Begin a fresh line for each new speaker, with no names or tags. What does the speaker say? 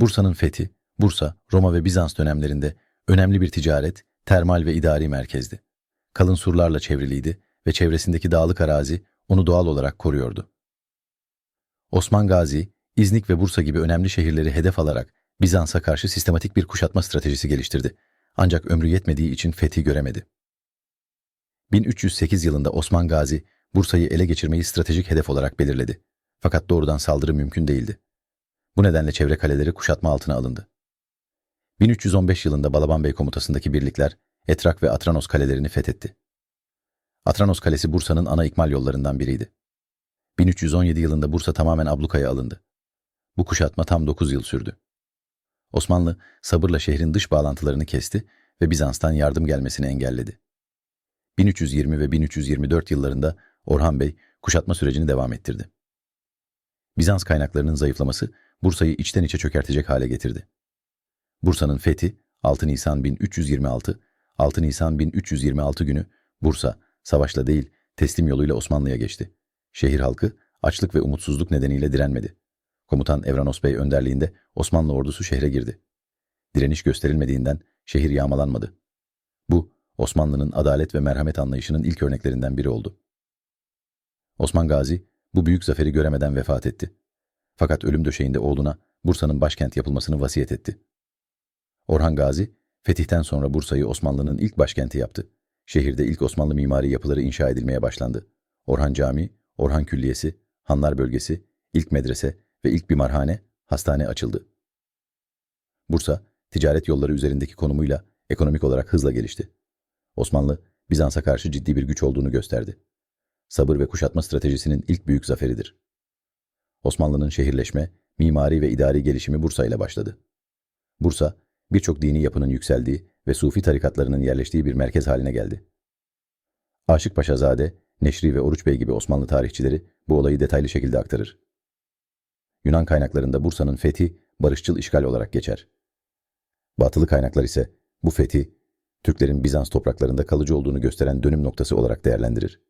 Bursa'nın fethi, Bursa, Roma ve Bizans dönemlerinde önemli bir ticaret, termal ve idari merkezdi. Kalın surlarla çevriliydi ve çevresindeki dağlık arazi onu doğal olarak koruyordu. Osman Gazi, İznik ve Bursa gibi önemli şehirleri hedef alarak Bizans'a karşı sistematik bir kuşatma stratejisi geliştirdi. Ancak ömrü yetmediği için fethi göremedi. 1308 yılında Osman Gazi, Bursa'yı ele geçirmeyi stratejik hedef olarak belirledi. Fakat doğrudan saldırı mümkün değildi. Bu nedenle çevre kaleleri kuşatma altına alındı. 1315 yılında Balaban Bey komutasındaki birlikler Etrak ve Atranos kalelerini fethetti. Atranos Kalesi Bursa'nın ana ikmal yollarından biriydi. 1317 yılında Bursa tamamen ablukaya alındı. Bu kuşatma tam 9 yıl sürdü. Osmanlı sabırla şehrin dış bağlantılarını kesti ve Bizans'tan yardım gelmesini engelledi. 1320 ve 1324 yıllarında Orhan Bey kuşatma sürecini devam ettirdi. Bizans kaynaklarının zayıflaması Bursa'yı içten içe çökertecek hale getirdi. Bursa'nın fethi 6 Nisan 1326, 6 Nisan 1326 günü Bursa savaşla değil teslim yoluyla Osmanlı'ya geçti. Şehir halkı açlık ve umutsuzluk nedeniyle direnmedi. Komutan Evranos Bey önderliğinde Osmanlı ordusu şehre girdi. Direniş gösterilmediğinden şehir yağmalanmadı. Bu Osmanlı'nın adalet ve merhamet anlayışının ilk örneklerinden biri oldu. Osman Gazi bu büyük zaferi göremeden vefat etti. Fakat ölüm döşeğinde oğluna Bursa'nın başkent yapılmasını vasiyet etti. Orhan Gazi, fetihten sonra Bursa'yı Osmanlı'nın ilk başkenti yaptı. Şehirde ilk Osmanlı mimari yapıları inşa edilmeye başlandı. Orhan Camii, Orhan Külliyesi, Hanlar Bölgesi, ilk medrese ve ilk bimarhane, hastane açıldı. Bursa, ticaret yolları üzerindeki konumuyla ekonomik olarak hızla gelişti. Osmanlı, Bizans'a karşı ciddi bir güç olduğunu gösterdi. Sabır ve kuşatma stratejisinin ilk büyük zaferidir. Osmanlı'nın şehirleşme, mimari ve idari gelişimi Bursa ile başladı. Bursa, birçok dini yapının yükseldiği ve Sufi tarikatlarının yerleştiği bir merkez haline geldi. Aşık Paşazade, Neşri ve Oruç Bey gibi Osmanlı tarihçileri bu olayı detaylı şekilde aktarır. Yunan kaynaklarında Bursa'nın fethi barışçıl işgal olarak geçer. Batılı kaynaklar ise bu fethi Türklerin Bizans topraklarında kalıcı olduğunu gösteren dönüm noktası olarak değerlendirir.